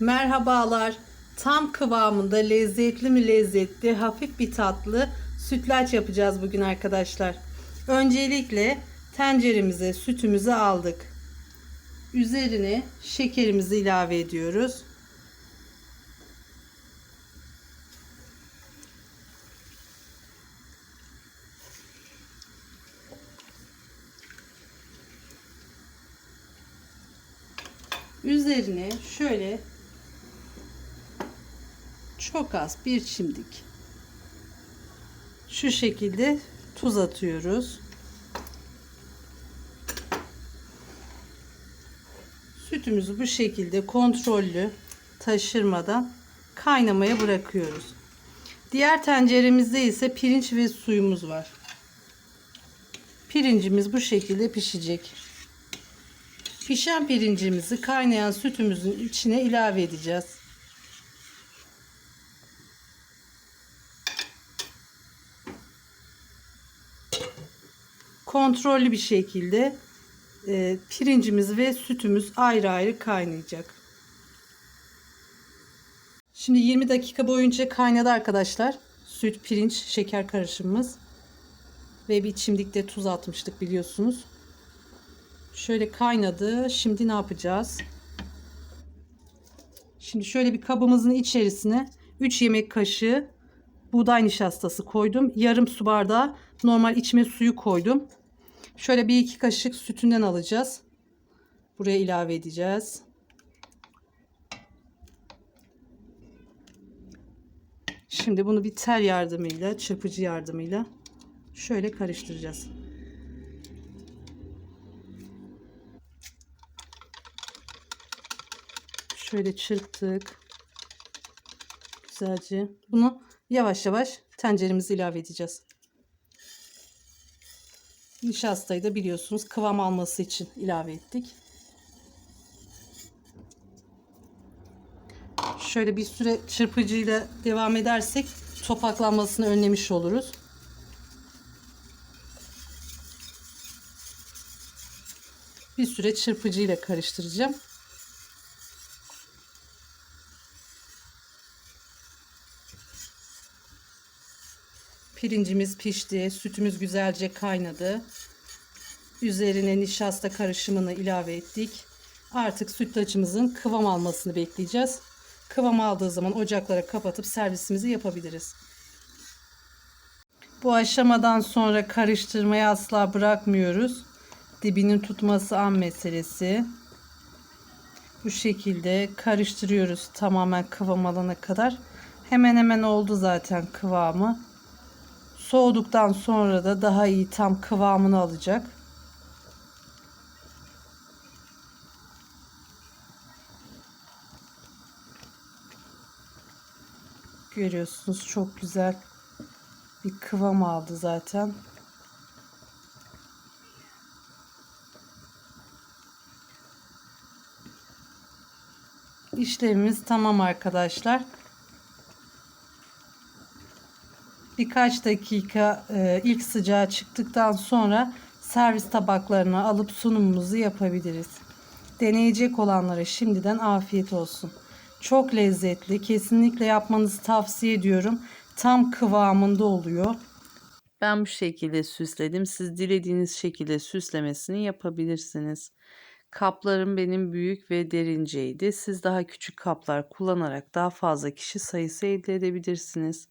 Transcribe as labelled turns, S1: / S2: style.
S1: Merhabalar. Tam kıvamında lezzetli mi lezzetli, hafif bir tatlı sütlaç yapacağız bugün arkadaşlar. Öncelikle tenceremize sütümüzü aldık. Üzerine şekerimizi ilave ediyoruz. Üzerine şöyle çok az bir çimdik şu şekilde tuz atıyoruz. Sütümüzü bu şekilde kontrollü taşırmadan kaynamaya bırakıyoruz. Diğer tenceremizde ise pirinç ve suyumuz var. Pirincimiz bu şekilde pişecek. Pişen pirincimizi kaynayan sütümüzün içine ilave edeceğiz. Kontrollü bir şekilde e, pirincimiz ve sütümüz ayrı ayrı kaynayacak. Şimdi 20 dakika boyunca kaynadı arkadaşlar. Süt, pirinç, şeker karışımımız. Ve bir çimdikte tuz atmıştık biliyorsunuz. Şöyle kaynadı. Şimdi ne yapacağız? Şimdi şöyle bir kabımızın içerisine 3 yemek kaşığı buğday nişastası koydum. Yarım su bardağı normal içme suyu koydum. Şöyle bir iki kaşık sütünden alacağız. Buraya ilave edeceğiz. Şimdi bunu bir tel yardımıyla, çırpıcı yardımıyla şöyle karıştıracağız. Şöyle çırptık. Güzelce. Bunu yavaş yavaş tenceremize ilave edeceğiz. Nişastayı da biliyorsunuz kıvam alması için ilave ettik. Şöyle bir süre çırpıcıyla devam edersek topaklanmasını önlemiş oluruz. Bir süre çırpıcıyla karıştıracağım. Pirincimiz pişti. Sütümüz güzelce kaynadı. Üzerine nişasta karışımını ilave ettik. Artık sütlacımızın kıvam almasını bekleyeceğiz. Kıvam aldığı zaman ocaklara kapatıp servisimizi yapabiliriz. Bu aşamadan sonra karıştırmayı asla bırakmıyoruz. Dibinin tutması an meselesi. Bu şekilde karıştırıyoruz tamamen kıvam alana kadar. Hemen hemen oldu zaten kıvamı. Soğuduktan sonra da daha iyi tam kıvamını alacak. Görüyorsunuz çok güzel bir kıvam aldı zaten. İşlemimiz tamam arkadaşlar. Birkaç dakika e, ilk sıcağı çıktıktan sonra servis tabaklarına alıp sunumumuzu yapabiliriz. Deneyecek olanlara şimdiden afiyet olsun. Çok lezzetli. Kesinlikle yapmanızı tavsiye ediyorum. Tam kıvamında oluyor.
S2: Ben bu şekilde süsledim. Siz dilediğiniz şekilde süslemesini yapabilirsiniz. Kaplarım benim büyük ve derinceydi. Siz daha küçük kaplar kullanarak daha fazla kişi sayısı elde edebilirsiniz.